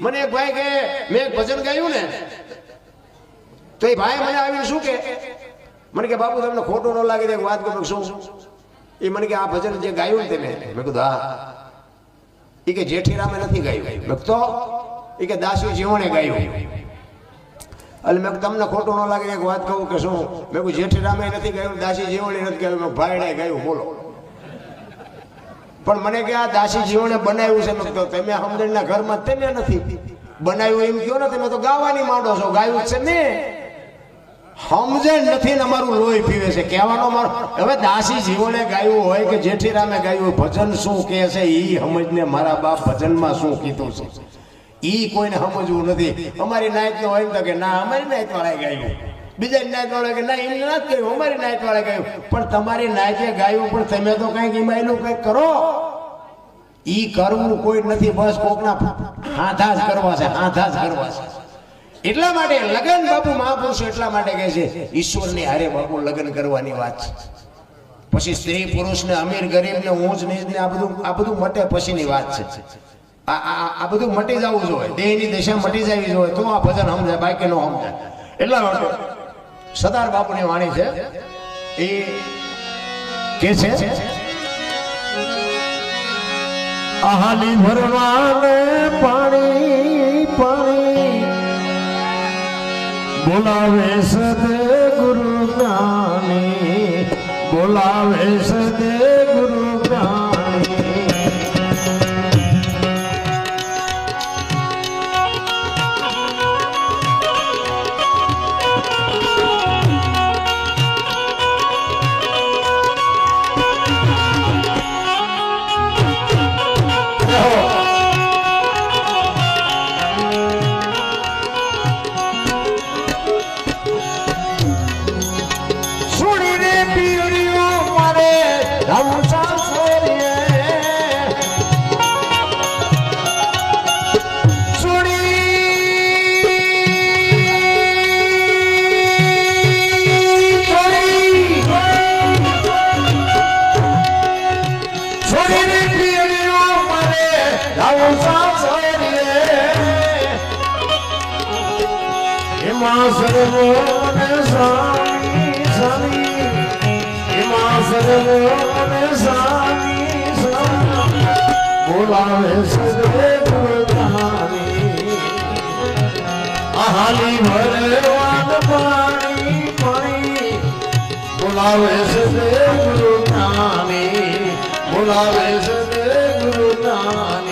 મને એક ભાઈ કે મેં ભજન ગાયું ને, તો એ ભાઈ મને આવીને શું કે? મને કે, બાપુ, તમને ખોટું ન લાગે એક વાત કરું શું? એ મને કે, આ ભજન જે ગાયું ને તમે મેં. કીધું, હા. એ કે જેઠી રામે નથી ગાયું. મેં તો? એ કે દાસી જીવણે ગાયું. એટલે મેં તમને ખોટું ન લાગે એક વાત કહું કે શું? મેં કહું જેઠી રામે નથી ગાયું દાસી જીવણે નથી ગાયું. ભાઈડાએ ગાયું, બોલો. પણ મને કે આ દાસી જીવણે બનાવ્યું છે. મેં તમે સમજણના ઘરમાં તમે નથી. બનાવ્યું એમ કહો ને, તમે તો ગાવાની માંડો છો. ગાયું છે ને. સમજણ નથી ને અમારું લોહી પીવે છે. કહેવાનો મારો હવે દાસી જીવોને ગાયું હોય કે જેઠીરામે ગાયું હોય, ભજન શું કહે છે? એ સમજને મારા બાપ ભજનમાં શું કીધું છે? એ કોઈને સમજવું નથી. અમારી નાયક હોય ને તો કે, ના, અમારી નાયત વાળાએ ગાયું. બીજા નાયત વાળા કે, ના એમને નથી ગાયું અમારી નાયત વાળા ગાયું પણ તમારી નાયતે ગાયું, પણ તમે તો કંઈક એમાં કંઈક કરો. ઈ કરવું કોઈ નથી, બસ કોકના હાથા જ કરવા છે, હાથા જ કરવા છે. એટલા માટે લગન બાપુ મહાપુરુષો એટલા માટે કહે છે, ઈશ્વરની હારે બાપુ લગ્ન કરવાની વાત છે. પછી સ્ત્રી પુરુષ ને અમીર ગરીબ ને ઊંચ નીચને, આ બધું આ બધું મટે પછીની વાત છે. આ બધું મટી જવું જોઈએ, દેહની દિશા મટી જવી જોઈએ, તો આ ભજન સમજાય બાકી ન સમજાય. એટલા માટે સરદાર બાપુની વાણી છે, એ કે છે? આહાલી ભરવાને પાણી પાણી બોલાવે સદે ગુરુ જ્ઞાની બોલાવે સદે બોલાવે સદે ગુરુદાની આહાલી ભરવાન પાણી પાણી બોલાવે સદે ગુરુદાની બોલાવે સદે ગુરુદાની પીયું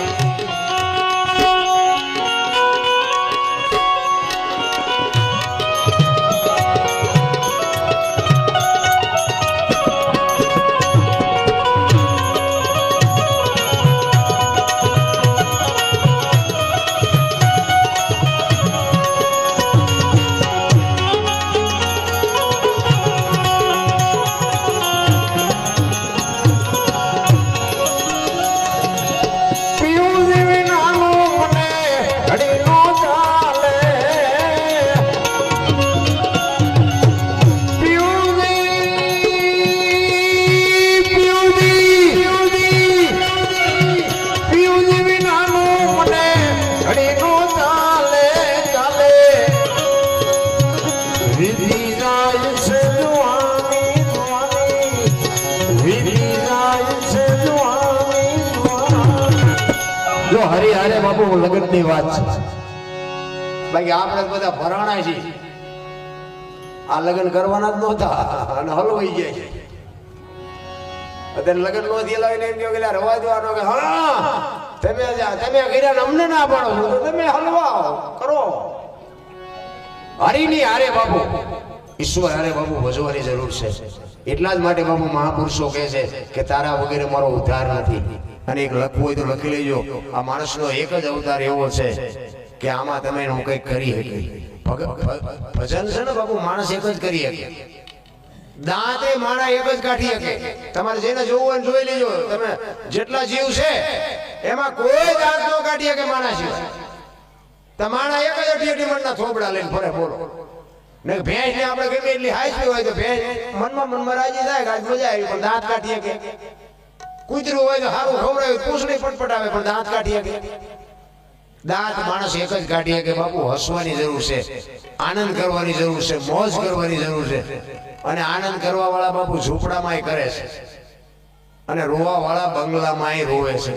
બાપુ લગ્નની વાત છે. બાકી આપણે બધા ભરાણા છીએ. આ લગ્ન કરવાના જ નહોતા અને હલવાઈ જાય છે. અત્યારે લગ્ન નો થયેલા એમ કહ્યું કે રવા દેવાનો કે હા, તમે તમે કર્યા અમને ના પાડો. તમે હલવાઓ, કરો. હરી નહીં હારે બાપુ. ઈશ્વર હારે બાપુ ભજવાની જરૂર છે. એટલા જ માટે બાપુ મહાપુરુષો કહે છે કે તારા વગેરે મારો ઉદ્ધાર નથી. અને એક લખવું હોય તો લખી લેજો. આ માણસનો એક જ અવતાર એવો છે કે આમાં તમે હું કંઈક કરી શકી ભજન છે ને બાપુ, માણસ એક જ કરી શકે દાંતે માણા એક જ કાઢી શકે તમારે જેને જોવું હોય જોઈ લેજો. તમે જેટલા જીવ છે, એમાં કોઈ દાંત નો કાઢી શકે માણા જીવ. તમારા એક જ અઢી અઢી મણના થોબડા લઈને ફરે બોલો. ને ભેંસ ને આપણે ગમે એટલી હાઈસી હોય તો ભેંસ મનમાં મનમાં રાજી થાય આજ મજા આવી, પણ દાંત કાઢીએ કે કૂતરું હોય તો સારું ખવડાવે પૂછડી પટપટાવે પણ દાંત કાઢી શકે. દાંત માણસ એક જ કાઢી કે બાપુ, હસવાની જરૂર છે, આનંદ કરવાની જરૂર છે, મોજ કરવાની જરૂર છે. અને આનંદ કરવા વાળા બાપુ ઝૂંપડામાં કરે છે. અને રોવા વાળા બંગલામાં રોવે છે.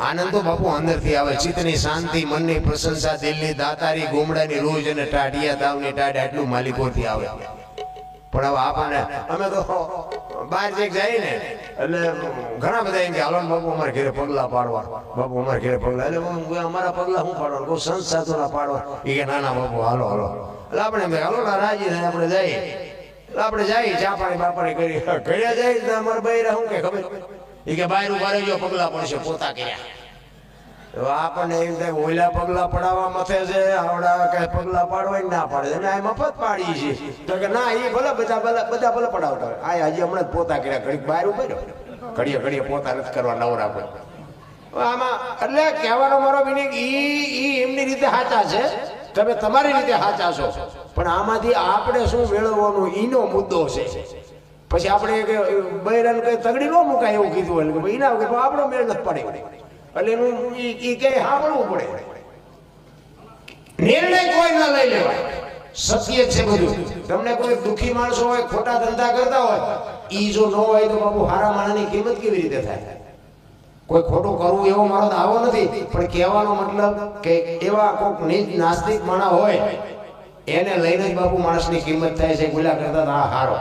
આનંદ તો બાપુ અંદરથી આવે, ચિત્તની શાંતિ, મનની પ્રશંસા, દિલની દાતારી, ગોમડાની રોજ અને ટાઢિયા દાવની ટાઢ આટલું માલિકોથી આવે. પણ હવે આપણને, અમે તો બહાર જઈ જાય ને એટલે ઘણા બધા એમ કે, હાલો બાપુ, અમારે ઘેરે પગલા પાડવા. બાપુ, અમારે ઘેરે પગલા. એટલે હું અમારા પગલા શું પાડવા? કોઈ સંત સાધુના પાડવા. એ કે નાના બાપુ, હાલો હાલો. એટલે આપણે એમ હાલો, ના, રાજી થાય, આપણે જઈએ. એટલે આપણે જઈએ, ચા પાણી બાપાણી કરી ઘરે જઈએ અમારા બૈરા શું કે ખબર? એ કે, બહાર ઊભા રહેજો, પગલા પડશે, પોતા કર્યા. આપણને એમ થાય ઓલા પગલા પડાવવા મથે છે, આવડા કઈ પગલા પાડવા ના પાડે. અને આ મફત પાડી છે. તો કે ના એ ભલે બધા ભલે બધા ભલે પડાવતા હોય. આ હજી હમણાં પોતા કર્યા, ઘડીક બહાર ઊભો ઘડીએ ઘડીએ પોતા નથી કરવા, નવરા કોઈ આમાં, એટલે કહેવાનો મારો મિનિંગ ઈ ઈ એમની રીતે સાચા છે. તમે તમારી રીતે સાચા છો. પણ આમાંથી આપણે શું મેળવવાનું ઈનો મુદ્દો છે. પછી આપણે બૈરાને કઈ તગડી ન મુકાય એવું કીધું હોય કે ભાઈ ના કે આપણો મેળ નથી પડે. એટલે એનું ઈ ઈ સાંભળવું પડે. નિર્ણય કોઈ ના લઈ લેવાય. સત્ય છે બધું. તમને કોઈ દુખી માણસો હોય, ખોટા ધંધા કરતા હોય, ઈ જો ન હોય તો બાબુ હારા માણસની કિંમત કેવી રીતે થાય? કોઈ ખોટું કરવું એવો મારો દાવો નથી, પણ કહેવાનો મતલબ કે એવા કોઈક નીચ નાસ્તિક માણા હોય, એને લઈને જ બાપુ માણસની કિંમત થાય છે ગુલા કરતા આ હારો.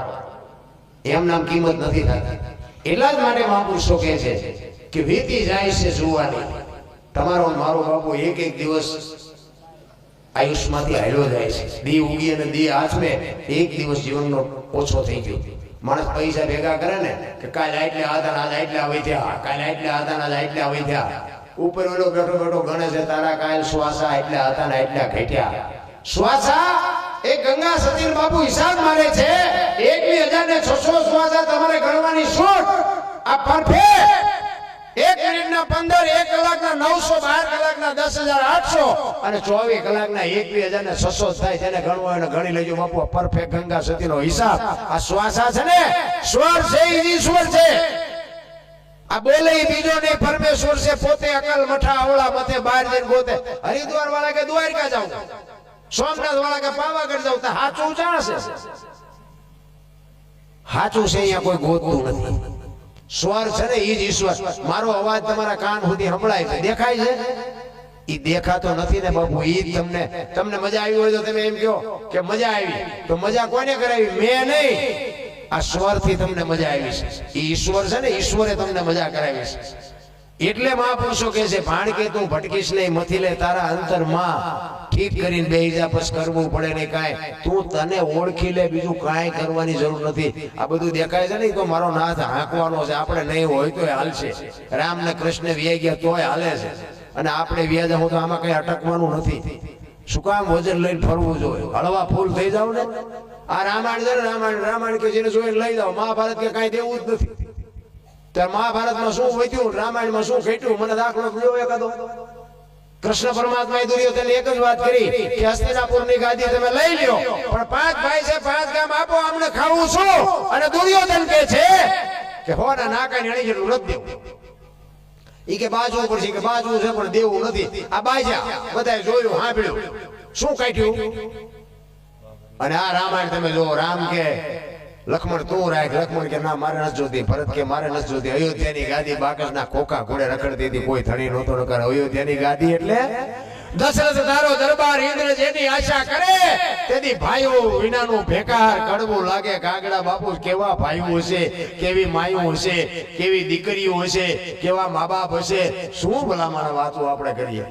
એમ નામ કિંમત નથી થતી. એટલા જ માટે મહાપુરુષો કહે છે કે વીતી જાય છે જોવાની. તમારો મારો બાપુ એક એક દિવસ આયુષ્યમાંથી હાલ્યો જાય છે. દી ઉગી અને દી આચમે એક દિવસ જીવનનો ઓછો થઈ ગયો. માણસ પૈસા ભેગા કરે ને કે કાલ આટલે આધાર, આજ આટલે આવી થયા, કાલ આટલે આધાર, આજ આટલે આવી થયા. ઉપર ઓલો બેઠો બેઠો ગણે છે, તારા કાલ શ્વાસા એટલે હતા ને એટલા ઘટ્યા. શ્વાસા એ ગંગા સતીર બાપુ હિસાબ મારે છે, એક બી હજાર ને છસો શ્વાસા તમારે ગણવાની છૂટ. આ પરફેક્ટ. આ શ્વાસા છે ને? પરમેશ્વર છે, પોતે અકલ મઠા, અવળા મથે, બહાર હરિદ્વાર વાળા કે દ્વારકા જાવ? સોમનાથ વાળા કે પાવાગઢ જાવ? તો હાચું હાચું છે સ્વર છે ને ઈ જ ઈશ્વર. મારો અવાજ તમારા કાન સુધી સંભળાય છે. દેખાય છે? ઈ દેખાતો નથી ને બાપુ જ તમને. તમને મજા આવી હોય તો તમે એમ કહો કે મજા આવી. તો મજા કોને કરાવી? મેં નહીં. આ સ્વરથી તમને મજા આવી છે. ઈ ઈશ્વર છે ને, ઈશ્વરે તમને મજા કરાવી છે. એટલે મહાપુરુષો કે છે ભાણ કે તું ભટકીશ નહીં મથી લે તારા અંતરમાં ઠીક કરીને બસ કરવું પડે ને કાંઈ. તું તને ઓળખી લે, બીજું કાંઈ કરવાની જરૂર નથી. આ બધું દેખાય છે ને તો મારો નાથ હાંકવાનો છે, આપણે નહીં હોય તોય હાલશે. રામ ને કૃષ્ણ વ્યાઈ ગયા તોય હાલે છે. અને આપણે વ્યાજ હું તો આમાં કઈ અટકવાનું નથી. શું કામ વજન લઈને ફરવું જોઈએ? હળવા ફૂલ થઈ જાવ ને? આ રામાયણ છે રામાયણ રામાયણ કે જેને જોઈને લઈ જાવ મહાભારત કે કાંઈ દેવું જ નથી. ત્યારે મહાભારતમાં શું વધ્યું? રામાયણમાં શું ઘટ્યું? મને દાખલો જોયો એકાદો. કૃષ્ણ પરમાત્મા દુર્યોધન એક જ વાત કરી કે હસ્તિનાપુરની ગાદી તમે લઈ લ્યો. પણ પાંચ ભાઈ છે પાંચ ગામ આપો, અમને ખાવું શું અને દુર્યોધન કે છે કે હોના નાકા ની જેટલું નથી દેવું. ઈ કે બાજવું છે, કે બાજુ છે, પણ દેવું નથી. આ બાજા બધાએ જોયું, સાંભળ્યું. શું કાઢ્યું? અને આ રામાયણ તમે જો રામ કે લક્ષ્મણ તું રાખ લક્ષ્મણ કે ના, મારે નથી જોતી, ભરત કે મારે નથી જોતી. અયોધ્યાની ગાદી બાકસના કોકા ઘોડે રખડતી હતી, કોઈ ધણી નહોતો નકર. અયોધ્યાની ગાદી એટલે દશરથ તારો દરબાર ઇન્દ્ર જેની આશા કરે, તેની ભાઈઓ વિનાનું ભેકાર કડવું લાગે કાગડા બાપુ કેવા ભાઈઓ હશે, કેવી માયું હશે, કેવી દીકરીઓ હશે, કેવા મા બાપ હશે? શું ભલામણ વાતો આપણે કરીએ?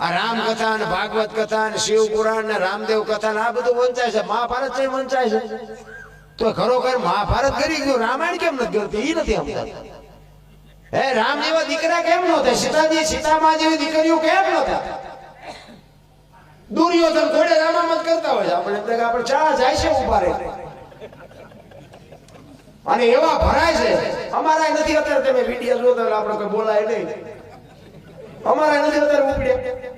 આ રામ કથા ને ભાગવત કથા ને શિવ પુરાણ ને રામદેવ કથા ને આ બધું વંચાય છે. મહાભારત છે વંચાય છે. તો ખરોખર મહાભારત કરી ગયું. રામાયણ કેમ નથી કરતી એ નથી સમજતા. હે રામ જેવા દીકરા કેમ ન થાય? સીતાજી સીતામાં જેવી દીકરીઓ કેમ ન થાય? દુર્યોધન ઘોડે રામામત કરતા હોય આપણે એમ આપણે ચા જાય છે ઊભા રહે અને એવા ભરાય છે. અમારા નથી અત્યારે તમે વીડિયો જોતા આપણે કોઈ બોલાય નહીં. અમારા નથી અત્યારે ઉપડ્યા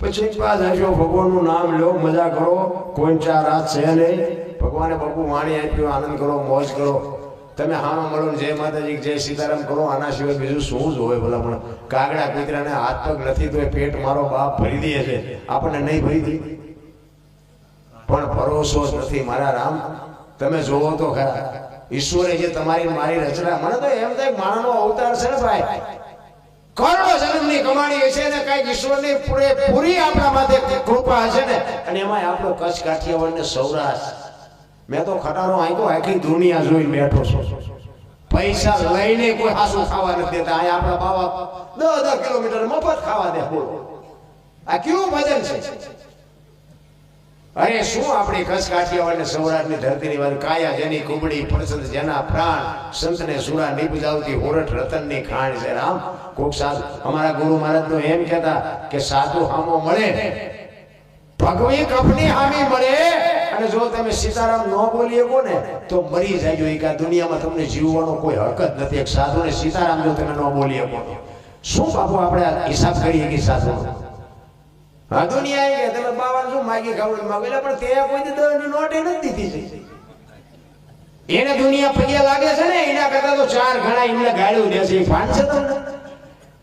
પછી પાછ હશો ભગવાનનું નામ લો, મજા કરો, કોઈ ચાર રાત છે નહીં. ભગવાને બાપુ વાણી આપ્યું, આનંદ કરો, મોજ કરો. તમે હામાં મળો જય માતાજી, જય સીતારામ કરો, આના સિવાય બીજું શું જ હોય ભલા પણ. કાગડા કૂતરાને હાથ પગ નથી તો એ પેટ મારો બાપ ભરી દે છે. આપણને નહીં ભરી દે. પણ ભરોસો જ નથી, મારા રામ. તમે જોવો તો ખરા. ઈશ્વરે જે તમારી મારી રચના, મને તો એમ થાય માણસનો અવતાર છે ને ભાઈ. કરોડો જન્મની કમાણી હશે ને કંઈક ઈશ્વરની પૂરેપૂરી આપણા માથે કૃપા હશે ને. અને એમાં આપણો કચ્છ કાઠિયાવાડ ને સૌરાષ્ટ્ર. મેં તો ખટારો આંકો આખી દુનિયા જોઈ બેઠો છું. પૈસા લઈને કોઈ હાસુ ખાવા નથી દેતા. અહીંયા આપણા બાવા દસ દસ કિલોમીટર મફત ખાવા દે બોલો. આ કેવું ભજન છે? અરે શું આપણી કચ્છ કાઠિયાવાડ સૌરાષ્ટ્રની ધરતીની વાત કાયા, જેની કુબડી પ્રસંદ જેના પ્રાણ સંતને સુરા નિપજાવતી હોરઠ રતનની ખાણ છે. રામ, કોક સાધુ, અમારા ગુરુ મહારાજ તો એમ કહેતા કે સાધુ હામો મળે, ભગવી કપની હામી મળે, અને જો તમે સીતારામ ન બોલી શકો ને તો મરી જાય એ કે આ દુનિયામાં તમને જીવવાનો કોઈ હક જ નથી. એક સાધુને સીતારામ જો તમે ન બોલી શકો શું બાપુ આપણે હિસાબ કરીએ કે સાધુ? હા? દુનિયા કે તમે બાવા શું માગી ખાવડી માગો? પણ તે કોઈ દી દવાની નોટ એ નથી દીધી એને દુનિયા પગે લાગે છે ને, એના કરતા તો ચાર ઘણા એમને ગાળ્યું દે છે એ ભાન છે તમને?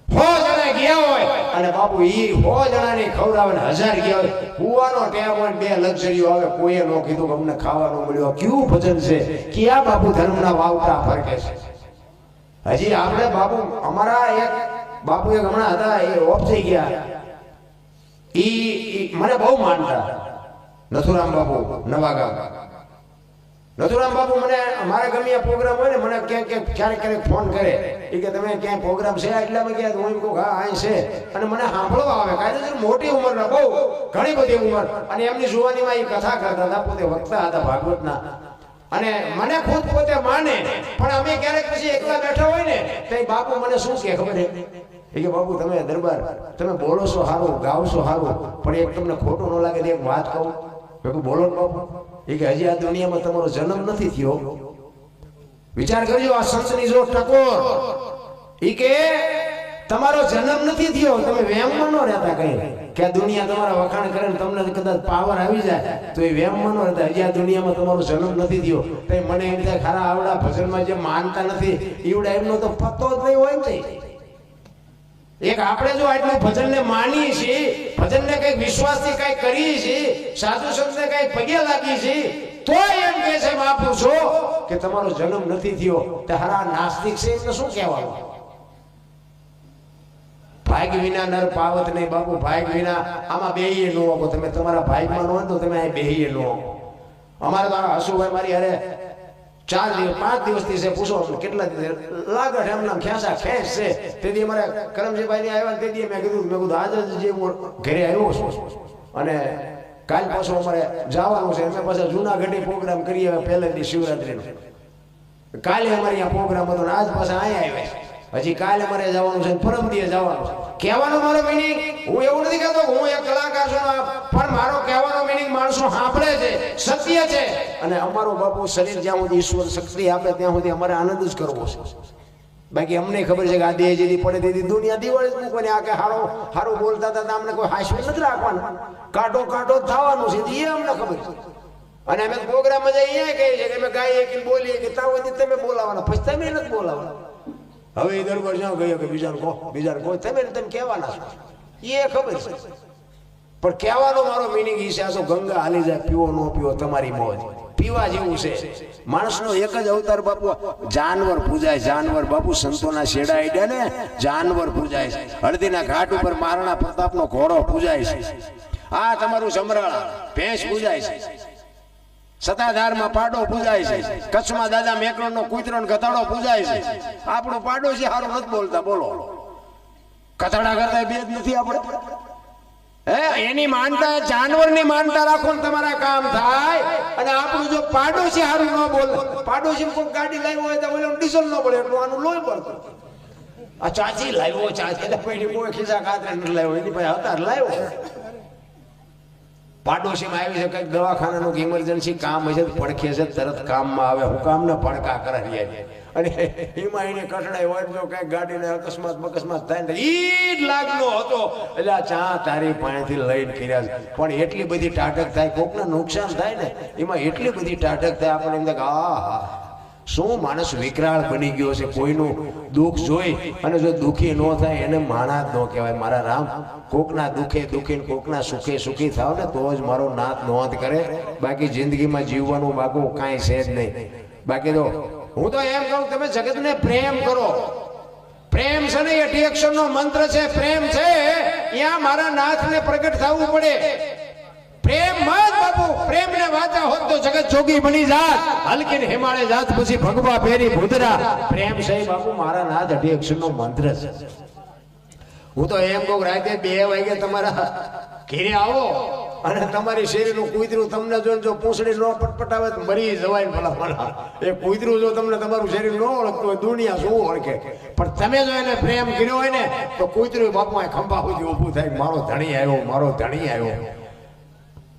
સો જણા હોય, અને બાપુ, ઈ જણા જણાને ખવડાવે ને હજાર ગયા કુવાનો ટેમ હોય બે લક્ઝરીઓ આવે, કોઈએ નો કીધું કે અમને ખાવાનું મળ્યું. આ કેવું ભજન છે? ક્યાં બાપુ ધર્મના વાવટા ફરકે છે? હજી આપણે બાપુ, અમારા એક બાપુ એક હમણાં હતા, એ ઓફ થઈ ગયા. ઈ મને બહુ માનતા નથુરામ બાપુ નવાગામ નથુરામ બાપુ મને મારા ગમે પ્રોગ્રામ હોય ને, મને ક્યાંક ક્યાંક ક્યારેક ક્યારેક ફોન કરે. એ કે, તમે ક્યાંય પ્રોગ્રામ છે એટલામાં ગયા હું એમ કહું હા, અહીં છે. અને મને સાંભળવા આવે. કાયદેસર મોટી ઉંમરના, બહુ, ઘણી બધી ઉંમર. અને એમની જુવાનીમાં એ કથા કરતા હતા, પોતે વક્તા હતા ભાગવતના. અને મને ખુદ પોતે માને. પણ અમે ક્યારેક પછી એકલા બેઠા હોય ને, તો બાપુ મને શું કહે ખબર કે, બાપુ, તમે દરબાર, તમે બોલો છો સારું ગાવ છો સારું પણ એક તમને ખોટું ન લાગે એક વાત કહું. મેં બોલો બાપુ. એ કે, હજી આ દુનિયામાં તમારો જન્મ નથી થયો. વિચાર કરજો, આ સંતની જો ટકોર એ કે, તમારો જન્મ નથી થયો, તમે વેમમાં ન રહેતા કઈ. કે આ દુનિયા તમારા વખાણ કરે ને તમને કદાચ પાવર આવી જાય, તો એ વેમમાં ન રહેતા. હજી આ દુનિયામાં તમારો જન્મ નથી થયો. તો મને એમ થાય, ખરા આવડા ભજનમાં જે માનતા નથી એવડા એમનો તો પત્તો જ નહીં હોય ને એક આપણે જો આટલું ભજનને માનીએ છીએ, ભજનને કંઈક વિશ્વાસથી કંઈક કરીએ છીએ, સાધુ સંતને કંઈક પગે લાગીએ છીએ તો એમ કે છે મહાપુરુષો કે તમારો જન્મ નથી થયો તે હરા નાસ્તિક છે એટલે શું કહેવાનું? ભાગ વિના નર પાવત નહીં બાપુ, ભાગ વિના આમાં બેહીએ નો તમે તમારા ભાગમાં નો તો તમે અહીં બેહીએ નો અમારે તો હસુભાઈ મારી અરે ચાર દિવસ, પાંચ દિવસથી છે પૂછો કેટલા દિવસ લાગટ એમ નામ ખેંચા, ખેંચ છે. તેથી અમારે કરમજીભાઈ આવ્યા તેથી મેં કીધું મેં કીધું આજે જે હું ઘરે આવ્યો છું. અને કાલ પાછો અમારે જવાનું છે. અમે પાછા જૂનાગઢે પ્રોગ્રામ કરીએ પહેલેથી શિવરાત્રીનો. કાલે અમારે અહીંયા પ્રોગ્રામ હતો ને આજ પાછા અહીંયા આવ્યા હજી કાલે અમારે જવાનું છે પરમ દિવસે જવાનું છે. કહેવાનો મારો મિનિંગ હું એવું નથી કહેતો હું એક કલાકાર છું પણ મારો કહેવાનો મિનિંગ માણસો સાંભળે છે, સત્ય છે. અને અમારો બાપુ શરીર જ્યાં સુધી ઈશ્વર શક્તિ આપે ત્યાં સુધી અમારે આનંદ જ કરવો છે. બાકી અમને ખબર છે કે આ દેહ જેથી પડે તેથી દુનિયા દિવાળી જ મૂકવાની. આ કે હારો હારો બોલતા હતા અમને કોઈ હાસ્ય નથી રાખવાનું. કાંટો કાંટો થવાનું છે, એ અમને ખબર છે. અને અમે પ્રોગ્રામમાં જઈએ કહીએ છીએ કે અમે ગાઈએ કે બોલીએ કે તાવ તમે બોલાવાના. પછી તમે નથી બોલાવાના. હવે એ દરબાર જ્યાં ગયો કે બીજાને કહો બીજાને કહો. તમે તમે કહેવાના છો. એ ખબર છે. પણ કહેવાનો મારો મિનિંગ એ છે, આ તો ગંગા હાલી જાય, પીવો ન પીવો તમારી મોજ. પીવા જેવું છે. માણસનો એક જ અવતાર બાપુ, જાનવર પૂજાય, જાનવર બાપુ સંતોના શેડા આડ્યા ને જાનવર પૂજાય છે. હળદીના ઘાટ ઉપર મહારાણા પ્રતાપનો ઘોડો પૂજાય છે. આ તમારું સમરાળા, ભેંસ પૂજાય છે. સતાધારમાં પાડો પૂજાય છે. કચ્છમાં દાદા મેકરણનો કૂતરો ને ગધાડો પૂજાય છે. આપણો પાડોશી સારું નથી બોલતા, બોલો. કથાડા કરતા બે જ નથી આપણે. હે? એની માનતા, જાનવરની માનતા રાખો ને તમારા કામ થાય. અને આપણું જો પાડોશી હારું ન બોલે. પાડોશી કોઈ ગાડી લાવ્યો હોય તો ઓલો ડીઝલ ન પડે, એટલું આનું લોહી પડતું. આ ચાચી લાવ્યો, ચાચી કોઈ ખીસા કાતરે લાવ્યો, એની પાસે હતા લાવ્યો. પાડોશીમાં આવી છે કંઈક દવાખાનાનું ઇમરજન્સી કામ હશે પડખે છે, તરત કામમાં આવે હું કામ ને પડકા કરે અને એમાં એને કટડાય હોય તો કંઈક ગાડીને અકસ્માત બકસ્માત થાય ને ઈ જ લાગનો હતો. એટલે આ ચા તારી પાણીથી લઈને કર્યા પણ એટલી બધી ટાટક થાય, કોકને નુકસાન થાય ને, એમાં એટલી બધી ટાટક થાય, આપણને એમ થાય આ હા શું માણસ વિકરાળ બની ગયો છે? કોઈનું દુઃખ જોઈ અને જો દુઃખી ન થાય એને માણા જ ન કહેવાય. મારા રામ, કોકના દુઃખે દુઃખી કોકના સુખે સુખી થાવ ને તો જ મારો નાથ નોંધ કરે. બાકી જિંદગીમાં જીવવાનું બાકું કાંઈ છે જ નહીં. બાકી તો હું તો એમ કહું, તમે જગતને પ્રેમ કરો. પ્રેમ છે ને એ ડિએક્શન નો મંત્ર છે. પ્રેમ છે ત્યાં મારા નાથને પ્રગટ થવું પડે. પ્રેમ મત બાપુ પ્રેમ ને વાચા હોત તો જગત જોગી બની જાત. હલકી ને હિમાળે જાત પછી ભગવા ફેરી ભૂતરા. પ્રેમ છે બાપુ, મારા નાથ ડિએક્શન નો મંત્ર છે. હું તો એમ કહું રાતે બે વાગે તમારા ઘેરે આવો અને તમારી શેરીનું કુતરું તમને જોઈને જો પૂંછડી ન પટપટાવે તો મરી જવાય ભલા ભલા. એ કુતરું જો તમને તમારું શરીર ન ઓળખતું હોય, દુનિયા શું ઓળખે? પણ તમે જો એને પ્રેમ કર્યો હોય ને, તો કુતરું બાપુ ખંભા સુધી ઊભું થાય મારો ધણી આવ્યો, મારો ધણી આવ્યો.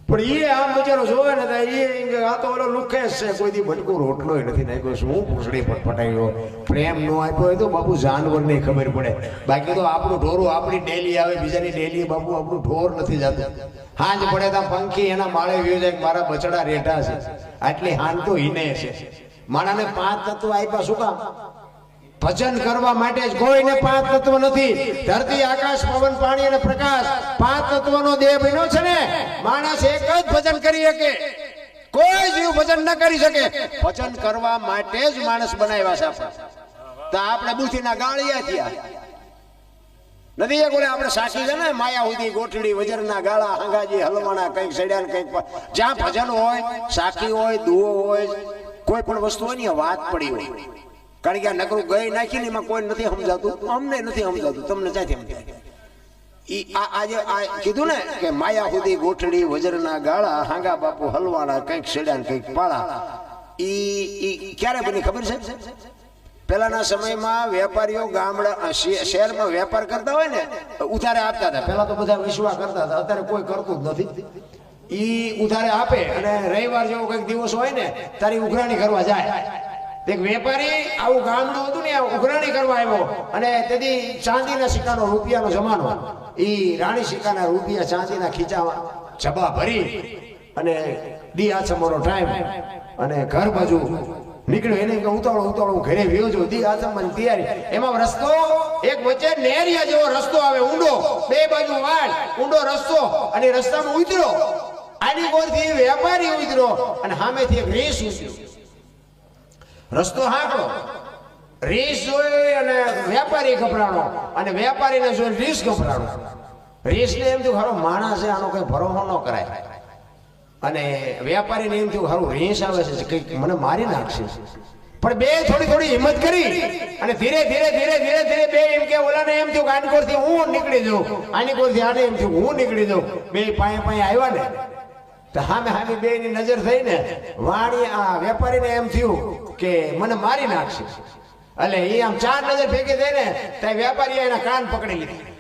પણ એ આમ બચારો જોવે ને એ આ તો ઓલો લુખે છે, કોઈ દી બટકો રોટલો નથી નાખ્યો. શું પૂછડી પટપટાવ્યો પ્રેમ નો આપ્યો હોય તો બાપુ જાનવર નહીં ખબર પડે. બાકી તો આપણું ઢોરું આપણી ડેલી આવે, બીજાની ડેલી બાપુ આપણું ઢોર નથી જતું. હાંજ પડે તો પંખી એના માળે વ્યો જાય મારા બચડા રેઠા છે. આટલી હાન તો હિને છે. માણાને પાંચ તત્વ આપ્યા શું કામ? ભજન કરવા માટે જ કોઈને પાંચ તત્વ નથી. ધરતી, આકાશ, પવન, પાણી અને પ્રકાશ. પાંચ તત્વનો દેહ બન્યો છે ને? માણસ એક જ ભજન કરી શકે. કોઈ જીવ ભજન ન કરી શકે. ભજન કરવા માટે જ માણસ બનાવ્યા છે તો આપણે બુથીના ગાળિયા થયા. નથી એ ઓલે આપણે સાખી છે ને? માયાહુદી ગોઠડી વજરના ગાળા, હંગાજી, હલવાણા, કંઈક સડ્યા કંઈક જ્યાં ભજન હોય, સાખી હોય દુઓ હોય, કોઈ પણ વસ્તુ હોય ને વાત પડી હોય. કારણ કે આ નકરું ગઈ નાખી ને એમાં કોઈ નથી સમજાતું, અમને નથી સમજાતું, તમને ક્યાંથી સમજાય? ઈ આ આજે આ કીધું ને કે માયાહુદી ગોઠડી વજરના ગાળા, હાંગા બાપુ હલવાણા કંઈક સડ્યા ને કંઈક પાળા. ઈ ઈ ક્યારે બની ખબર છે? પહેલાના સમયમાં વેપારીઓ ગામડા શહે- શહેરમાં વેપાર કરતા હોય ને, ઉધારે આપતા હતા. પહેલા તો બધા વિશ્વાસ કરતા હતા. અત્યારે કોઈ કરતું જ નથી. ઈ ઉધારે આપે અને રવિવાર જેવો કંઈક દિવસ હોય ને, તારી ઉઘરાણી કરવા જાય. એક વેપારી આવું ગામડું હતું ને ઉઘરાણી કરવા આવ્યો. અને તેથી ચાંદીના સિક્કાનો રૂપિયાનો જમાનો. એ રાણી સિક્કાના રૂપિયા ચાંદીના ખીચામાં જબા ભરી અને દી આચમવાનો ટાઈમ અને ઘર બાજુ નીકળ્યો. એને કે, ઉતાળો ઉતાળો ઘરે વ્યો છું. દી આચમવાની તૈયારી. એમાં રસ્તો એક વચ્ચે નેરિયા જેવો રસ્તો આવે, ઊંડો. બે બાજુ વાળ ઊંડો રસ્તો અને રસ્તામાં ઉતર્યો. આની કોરથી વેપારી ઉતર્યો અને સામેથી એક રેસ ઉતર્યો. રસ્તો હાંકડો રીસ જોઈ અને વેપારી ગભરાણો. અને વેપારીને જોઈ રીસ ગભરાણો. રીસને એમ થયું ખરો માણસ છે, આનો કઈ ભરોસો ન કરાય. અને વેપારીને એમ થયું ખરું રીસ આવે છે, કંઈક મને મારી નાખશે. પણ બે થોડી થોડી હિંમત કરી અને ધીરે ધીરે ધીરે ધીરે ધીરે બે એમ કે ઓલાને એમ થયું કે આની કોરથી હું નીકળી જાઉં. આની થી આને એમ થયું, હું નીકળી જાઉં. બે પાયે પાયે આવ્યા ને. તો હામે હામે બે ની નજર થઈ ને વાણી આ વેપારીને એમ થયું કે મને મારી નાખશે. એટલે એ આમ ચાર નજર ભેગી થઈ ત્યાં વેપારીએ એના કાન પકડી લીધા.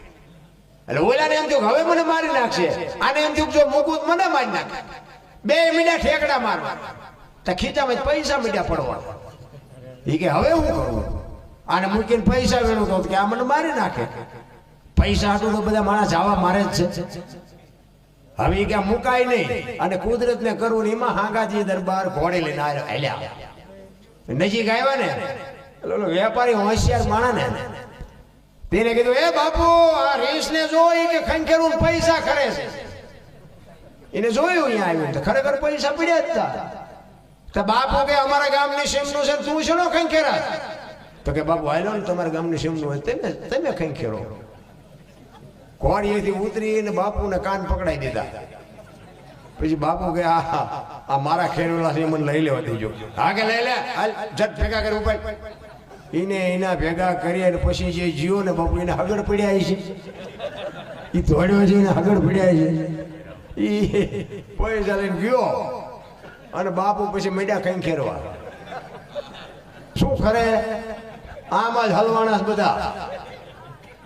એટલે ઓલાને એમ થયું હવે મને મારી નાખશે. આને એમ થયું જો મૂકું મને મારી નાખે. બે મીડા ઠેકડા મારવા. તો ખીચામાં પૈસા મીડા પડવા એ કે હવે હું કરું? આને મૂકીને પૈસા વેણું તો કે આ મને મારી નાખે. પૈસા હતું તો બધા માણસ આવા મારે જ છે. હવે કે મુકાય નહીં. અને કુદરત ને કરવું એમાં હાંગાજી દરબાર ઘોડે લઈને આવ્યા નજીક આવ્યા ને? એટલે વેપારી હોશિયાર માણા ને. તેને કીધું, એ બાપુ, આ રેસ ને જોઈ કે ખંખેરું ને પૈસા ખરે છે. એને જોયું અહીંયા આવ્યું તો ખરેખર પૈસા પડ્યા જ હતા તો બાપુ કે, અમારા ગામની સીમનું છે ને તું શેનો ખંખેરા? તો કે, બાપુ, હાલો ને, તમારા ગામની સીમનું હોય, તમે તમે ખંખેરો. ઘોડીએથી ઉતરીને બાપુને કાન પકડાઈ દીધા. પછી બાપુ કે, આ આ મારા ખેડૂલા મને લઈ લેવા દેજો. હા કે લઈ લે? જત ભેગા કરી ઉપર. એને એના ભેગા કરી અને પછી જે જીવો ને બાપુ એને હગડ પડ્યા છે. એ દોડ્યો છે એને હગડ પડ્યા છે. એ પૈસા લઈને ગયો અને બાપુ પછી મેડા કઈ ખેરવા. શું કરે? આમાં જ હલવાના બધા.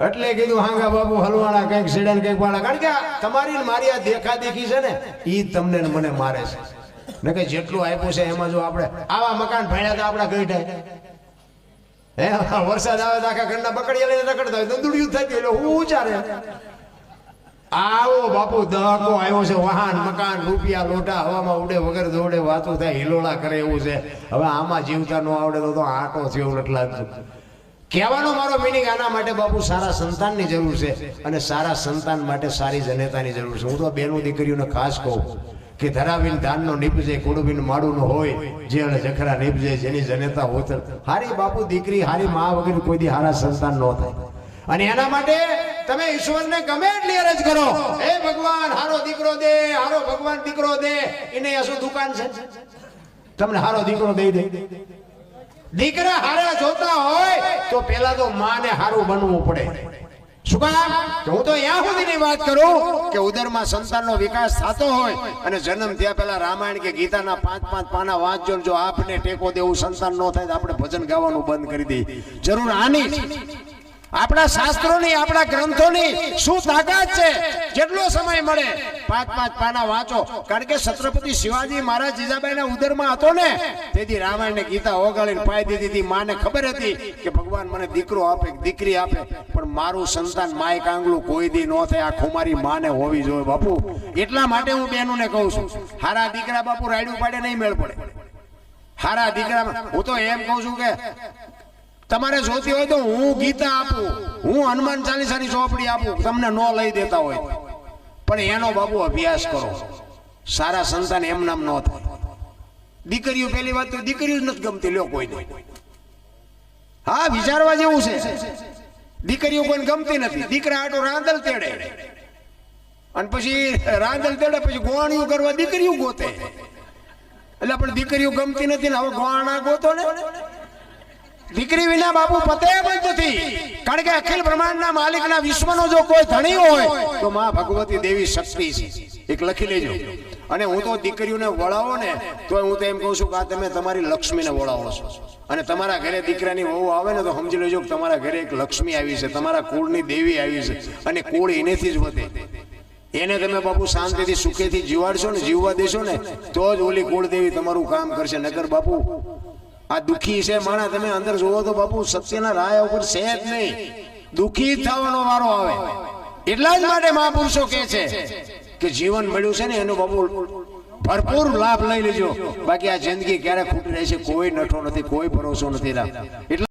એટલે કીધું, હાંગા બાબુ હલવાણા કંઈક સીડે ને કંઈક વાળા કારણ કે તમારી ને મારી આ દેખા દેખી છે ને એ તમને મને મારે છે. ને કે જેટલું આપ્યું છે એમાં જો આપણે આવા મકાન ભાડ્યા તો આપણા ગઈઢાય હે, વરસાદ આવે તો આખા ઘરના બકડીયા લઈને રખડતા હોય, દંદુડિયું ગયું એટલે હું ઉચારે આવો બાપુ, દહકો આવ્યો છે, વાહન, મકાન, રૂપિયા, લોટા, હવામાં ઉડે વગર દોડે, વાતો થાય, હિલોળા કરે એવું છે. હવે આમાં જીવતા ન આવડે તો આટો થયો નથી લાગતું કહેવાનો મારો મિનિંગ આના માટે બાપુ સારા સંતાનની જરૂર છે અને સારા સંતાન માટે સારી જનેતાની જરૂર છે. હું તો બેનું દીકરીઓને ખાસ કહું કે ધરાવીન દાનનો નીપજે કુડુબીન માડુનો હોય, જે જખરા નીપજે જેની જનેતા હોતર હારી બાપુ દીકરી, હારી મા વગર કોઈ દી હારા સંતાન ન થાય. અને એના માટે તમે ઈશ્વરને ગમે એટલી અરજ કરો. હે ભગવાન, હારો દીકરો દે, હારો ભગવાન દીકરો દે. એને શું દુકાન છે. તમને હારો દીકરો દઈ દે. દીકરા હારા જોતા હોય તો પેલા તો માને હારું બનવું પડે. શું હું તો અહીંયા સુધીની વાત કરું કે ઉદરમાં સંતાનનો વિકાસ થતો હોય અને જન્મ થયા પહેલા રામાયણ કે ગીતાના પાંચ પાંચ પાના વાંચજો જો આપને ટેકો દેવું સંતાન ન થાય તો આપણે ભજન ગાવાનું બંધ કરી દઈએ. જરૂર આની. આપણા શાસ્ત્રોની, આપણા ગ્રંથોની શું તાકાત છે? જેટલો સમય મળે. પાંચ પાંચ પાના વાંચો. કારણ કે છત્રપતિ શિવાજી મહારાજ જીજાબાઈના ઉદરમાં હતો ને, તેથી રામાયણ ને ગીતા ઓગાળીને પાઈ દીધી હતી. માને ખબર હતી કે ભગવાન મને દીકરો આપે દીકરી આપે. પણ મારું સંતાન માય કાંગલું કોઈ દી ન થાય. આ ખુમારી માને હોવી જોઈએ બાપુ. એટલા માટે હું બેનુને કહું છું. હારા દીકરા બાપુ રાયડું પાડે નહીં મેળ પડે. હારા દીકરા, હું તો એમ કહું છું કે તમારે જોતી હોય તો હું ગીતા આપું, હું હનુમાન ચાલીસાની ચોપડી આપું, તમને ન લઈ દેતા હોય. પણ એનો બાબુ અભ્યાસ કરો. સારા સંતાન એમ નામ ન થાય. દીકરીઓ પહેલી વાત તો દીકરીઓ જ નથી ગમતી, લ્યો કોઈ હા, વિચારવા જેવું છે. દીકરીઓ કોઈને ગમતી નથી. દીકરા આટો રાંદલ તેડે. અને પછી રાંદલ તેડે, પછી ગોવાણીઓ કરવા દીકરીઓ ગોતે. એટલે પણ દીકરીઓ ગમતી નથી ને હવે ગોવાણા ગોતો ને? દીકરી વિના બાપુ પતે જ નથી. કારણ કે અખિલ બ્રહ્માંડના માલિકના વિશ્વનો જો કોઈ ધણી હોય, તો માં ભગવતી દેવી શક્તિ છે. એક લખી લેજો. અને હું તો દીકરીઓને વળાવો ને તો હું તો એમ કહું છું કે આ તમે તમારી લક્ષ્મીને વળાવો છો. અને તમારા ઘરે દીકરાની વહુ આવે ને, તો સમજી લેજો કે તમારા ઘરે એક લક્ષ્મી આવી છે, તમારા કુળની દેવી આવી છે, અને કુળ એનેથી જ વધે. એને તમે બાપુ શાંતિથી, સુખેથી જીવાડશો ને, જીવવા દેશો ને, તો જ ઓલી કુળદેવી તમારું કામ કરશે. નગર બાપુ આ દુખી છે માણા, તમે અંદર જોવો તો બાપુ, સત્યના રાહ ઉપર છે જ નહીં. દુખી થવાનો વારો આવે. એટલા જ માટે મહાપુરુષો કહે છે કે જીવન મળ્યું છે ને, એનો બાપુ ભરપૂર લાભ લઈ લેજો. બાકી આ જિંદગી ક્યારે ખૂટી છે, કોઈ નઠો નથી, કોઈ ભરોસો નથી રાખ